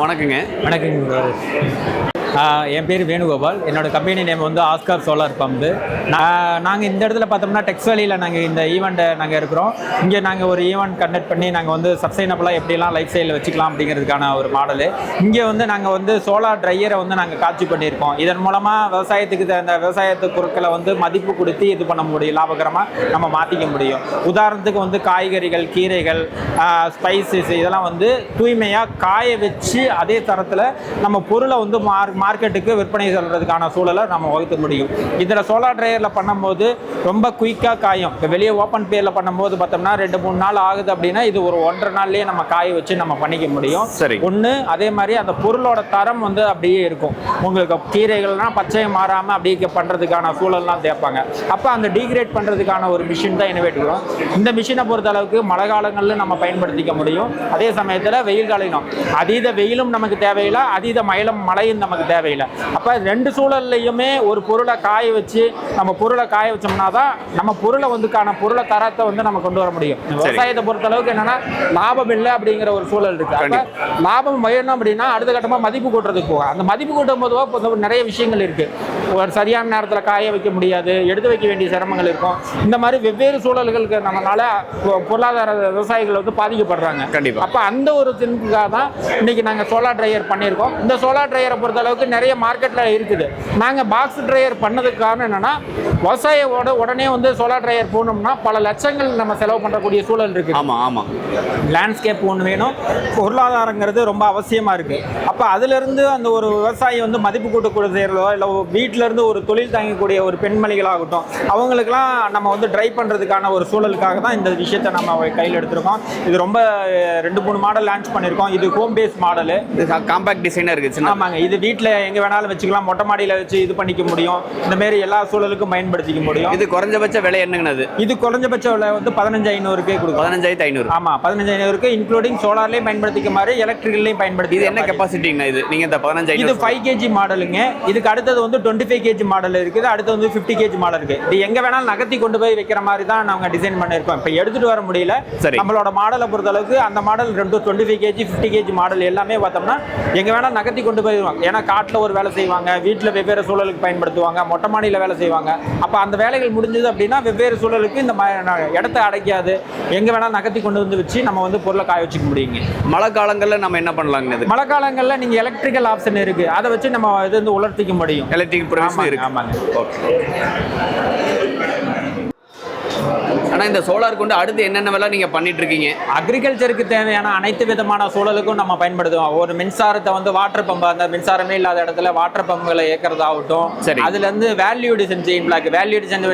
வணக்கங்க. வணக்கங்க என் பேர் வேணுகோபால். என்னோட கம்பெனி நேம் வந்து ஆஸ்கார் சோலார் பம்பு நாங்கள் இந்த இடத்துல பார்த்தோம்னா டெக்ஸ் வேலியில் நாங்கள் இந்த ஈவெண்ட்டை நாங்கள் இருக்கிறோம். இங்கே நாங்கள் ஒரு ஈவெண்ட் கண்டக்ட் பண்ணி நாங்கள் வந்து சஸ்டைனபிளாக எப்படிலாம் லைஃப் ஸ்டைலில் வச்சுக்கலாம் அப்படிங்கிறதுக்கான ஒரு மாடலு இங்கே வந்து நாங்கள் வந்து சோலார் ட்ரையரை வந்து நாங்கள் காட்சி பண்ணியிருக்கோம். இதன் மூலமாக விவசாயத்துக்கு தகுந்த விவசாயத்து பொருட்களை வந்து மதிப்பு கொடுத்து இது பண்ண முடியும். லாபகரமாக நம்ம மாற்றிக்க முடியும். உதாரணத்துக்கு வந்து காய்கறிகள் கீரைகள் ஸ்பைசஸ் இதெல்லாம் வந்து தூய்மையாக காய வச்சு அதே தரத்தில் நம்ம பொருளை வந்து மார்க் மார்க்கெட்டுக்கு விற்பனை செய்கிறதுக்கான சூழலை நம்ம வகுத்த முடியும். இதில் சோலார் ட்ரையரில் பண்ணும்போது ரொம்ப குயிக்காக காயும். இப்போ வெளியே ஓப்பன் பேரில் பண்ணும்போது பார்த்தோம்னா ரெண்டு மூணு நாள் ஆகுது அப்படின்னா இது ஒரு ஒன்றரை நாள்லேயே நம்ம காய வச்சு நம்ம பண்ணிக்க முடியும். சரி. ஒன்று அதே மாதிரி அந்த பொருளோட தரம் வந்து அப்படியே இருக்கும். உங்களுக்கு கீரைகள்லாம் பச்சை மாறாமல் அப்படியே பண்ணுறதுக்கான சூழல்லாம் தேப்பாங்க அப்போ அந்த டீக்ரேட் பண்ணுறதுக்கான ஒரு மிஷின் தான் இனோவேட் வரும் இந்த மிஷினை பொறுத்த அளவுக்கு மழை காலங்களில் நம்ம பயன்படுத்திக்க முடியும். அதே சமயத்தில் வெயில் காலம் அதீத வெயிலும் நமக்கு தேவையில்லை அதீத மயிலும் மழையும் நமக்கு தேவையில்லை. அப்போ ரெண்டு சூழல்லையுமே ஒரு பொருளை காய வச்சு நம்ம பொருளை காய வச்சோம்னா தான் நம்ம பொருளை வந்துக்கான பொருளை தரத்தை வந்து நம்ம கொண்டு வர முடியும். விவசாயத்தை பொறுத்த அளவுக்கு என்னன்னா லாபம் இல்லை அப்படிங்கிற ஒரு சூழல் இருக்கு. அப்ப லாபம் வேணும் அப்படின்னா அடுத்த கட்டமா மதிப்பு கூட்டுறதுக்கு போகும். அந்த மதிப்பு கூட்டும் போது இப்போ நிறைய விஷயங்கள் இருக்கு. ஒரு சரியான நேரத்தில் காய வைக்க முடியாது எடுத்து வைக்க வேண்டிய சிரமங்கள் இருக்கும். இந்த மாதிரி வெவ்வேறு சூழல்களுக்கு நம்மளால பொருளாதார விவசாயிகள் வந்து பாதிக்கப்படுறாங்க. கண்டிப்பா. அப்ப அந்த ஒரு தின்காக தான் இன்னைக்கு நாங்க சோலார் ட்ரையர் பண்ணியிருக்கோம். இந்த சோலார் ட்ரையரை பொறுத்த அளவுக்கு நிறைய மார்க்கெட்ல இருக்குது. நாங்க பாக்ஸ் ட்ரையர் பண்ணதுக்கு காரணம் என்னன்னா விவசாயியோட உடனே வந்து சோலார் ட்ரையர் போனோம்னா பல லட்சங்கள் நம்ம செலவு பண்ணக்கூடிய சூழல் இருக்கு ஆமா ஆமா. லேண்ட்ஸ்கேப் ஒன்று வேணும். பொருளாதாரங்கிறது ரொம்ப அவசியமாக இருக்குது அப்போ அதிலிருந்து அந்த ஒரு விவசாயி வந்து மதிப்பு கூட்டக்கூடிய செய்கிறதோ இல்லை வீட்டில இருந்து ஒரு தொழில் தாங்கக்கூடிய ஒரு பெண்மணிகளாகட்டும் அவங்களுக்குலாம் நம்ம வந்து ட்ரை பண்ணுறதுக்கான ஒரு சூழலுக்காக தான் இந்த விஷயத்தை நம்ம கையில் எடுத்திருக்கோம். இது ரொம்ப ரெண்டு மூணு மாடல் லான்ச் பண்ணியிருக்கோம். இது ஹோம் பேஸ் மாடலு இது காம்பாக்ட் டிசைனாக இருக்குது ஆமாங்க. இது வீட்டில் எங்கே வேணாலும் வச்சுக்கலாம். மொட்டை மாடியில் வச்சு இது பண்ணிக்க முடியும். இந்த மாதிரி எல்லா சூழலுக்கும் பயன்படுத்திக்க முடியும். இது குறைஞ்சபட்ச விலை என்னங்கண்ணா அது இது குறைஞ்சபட்ச விலை வந்து பதினஞ்சு ஐநூறுக்கே கொடுக்கும் பதினஞ்சாயிரத்து ஐநூறு. ஆமா பதினஞ்சு ஐநூறுக்கு இன்க்ளூடிங் சோலார்லயும் பயன்படுத்திக்க மாதிரி எலக்ட்ரிக்கல்லையும் பயன்படுத்தி இது என்ன கெப்பாசிட்டிங்கண்ணா இது? நீங்க இந்த பதினஞ்சு இது ஃபைவ் கேஜி மாடலுங்க இதுக்கு அடுத்தது வந்து டுவெண்ட்டி ஃபைவ் கேஜி மாடல் இருக்குது. அடுத்து வந்து ஃபிஃப்டி கேஜி மாடல் இருக்கு. இது எங்க வேணாலும் நகர்த்தி கொண்டு போய் வைக்கிற மாதிரி தான் நாங்க டிசைன் பண்ணியிருக்கோம். இப்போ எடுத்துட்டு வர முடியல. சரி. நம்மளோட மாடலை பொறுத்த அளவுக்கு அந்த மாடல் ரெண்டு twenty five KG fifty KG model எல்லாமே பார்த்தோம்னா எங்க வேணாலும் நகர்த்தி கொண்டு போயிடுவாங்க. ஏன்னா காட்டில் ஒரு வேலை செய்வாங்க வீட்டில் வெவ்வேறு சூழலுக்கு பயன்படுத்துவாங்க மொட்டை மாடியில் வேலை செய்வாங்க. அப்போ அந்த வேலைகள் முடிஞ்சது அப்படின்னா வெவ்வேறு சூழலுக்கு இந்த இடத்த அடைக்காது. எங்க வேணாலும் நகர்த்தி கொண்டு வந்து வச்சு நம்ம வந்து பொருளை காய வச்சுக்க முடியுங்க. மழை காலங்களில் நம்ம என்ன பண்ணலாங்கண்ணா இது? மழை காலங்கள்ல நீங்க எலக்ட்ரிக்கல் ஆப்ஷன் இருக்கு. அதை வச்சு நம்ம இது வந்து உலர்த்திக்க முடியும். எலக்ட்ரிக் இருக்கு. ஆமாங்க. ஓகே ஆனா இந்த சோலார் கொண்டு அடுத்து என்னென்னவெல்லாம் நீங்க பண்ணிட்டு இருக்கீங்க அக்ரிகல்ச்சருக்கு தேவையான அனைத்து விதமான சூழலுக்கும் நம்ம பயன்படுத்துவோம். ஒரு மின்சாரத்தை வந்து வாட்டர் பம்பு அந்த மின்சாரமே இல்லாத இடத்துல வாட்டர் பம்புகளை இயக்கிறதாகட்டும் சரி. அதுல இருந்து value design chain block value design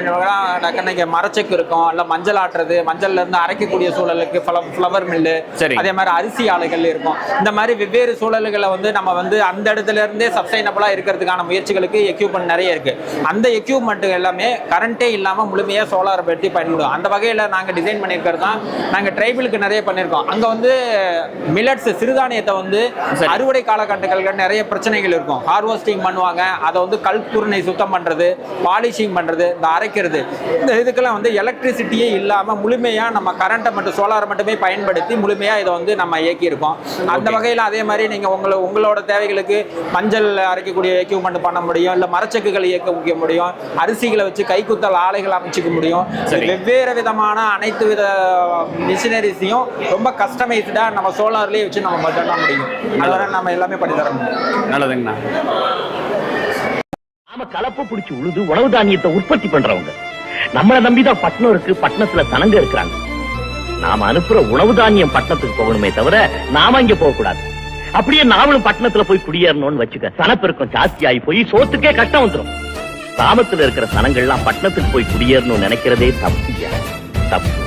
டக்குனு மரச்செக்கு இருக்கும். இல்ல மஞ்சள் ஆட்டுறது மஞ்சள்ல இருந்து அரைக்கக்கூடிய சூழலுக்கு ஃப்ளவர் மில்லு சரி. அதே மாதிரி அரிசி ஆலைகள் இருக்கும். இந்த மாதிரி வெவ்வேறு சூழல்களை வந்து நம்ம வந்து அந்த இடத்துல இருந்தே சஸ்டைனபிளா இருக்கிறதுக்கான முயற்சிகளுக்கு எக்யூப்மெண்ட் நிறைய இருக்கு. அந்த எக்யூப்மெண்ட் எல்லாமே கரண்டே இல்லாம முழுமையா சோலார் பற்றி பயன்படும் அந்த வகையில நாங்க டிசைன் பண்ணியிருக்கிறது தான். நாங்க ட்ரைபிளுக்கு நிறைய பண்ணியிருக்கோம். அங்க வந்து மில்லட்ஸ் சிறுதானியத்தை வந்து. அறுவடை காலகட்டங்களில் நிறைய பிரச்சனைகள் இருக்கும். ஹார்வெஸ்டிங் பண்ணுவாங்க. அதை வந்து கல்குருணை சுத்தம் பண்றது பாலிஷிங் பண்றது இந்த அரைக்கிறது. இந்த இதுக்கெல்லாம் வந்து எலக்ட்ரிசிட்டியே இல்லாம முழுமையா நம்ம கரண்ட்டை மட்டும் சோலாரை மட்டுமே பயன்படுத்தி முழுமையா இதை வந்து நம்ம இயக்கியிருக்கோம். அந்த வகையில் அதே மாதிரி நீங்க உங்களை உங்களோட தேவைகளுக்கு மஞ்சள் அரைக்கக்கூடிய எக்யூப்மெண்ட் பண்ண முடியும். இல்ல மரச்செக்குகளை இயக்க முடியும். அரிசிகளை வச்சு கைக்குத்தல் ஆலைகள் அமைச்சிக்க முடியும். வெவ்வேறு விதமான அனைத்து வித மிஷினரிஸையும் ரொம்ப கஸ்டமைஸ்டா நம்ம சோலார்லயே வச்சு நம்ம பண்ண முடியும். அதனால நம்ம எல்லாமே பண்ணி தர முடியும். நல்லதுங்கண்ணா. நாம கலப்பு பிடிச்சு உழுது உணவு தானியத்தை உற்பத்தி பண்றவங்க. நம்மள நம்பிதான் பட்டணம் இருக்கு பட்டணத்துல சனங்க இருக்கிறாங்க. நாம அனுப்புற உணவு தானியம் பட்டணத்துக்கு போகணுமே தவிர நாம இங்க போக கூடாது அப்படியே நாமளும் பட்டணத்துல போய் குடியேறணும்னு வச்சுக்க சனப்பெருக்கம் ஜாஸ்தி ஆகி போய் சோத்துக்கே கஷ்டம் வந்துரும். கிராமத்துல இருக்கிற சனங்கள்லாம் பட்டணத்துக்கு போய் குடியேறணும்னு நினைக்கிறதே தப்பு தப்பு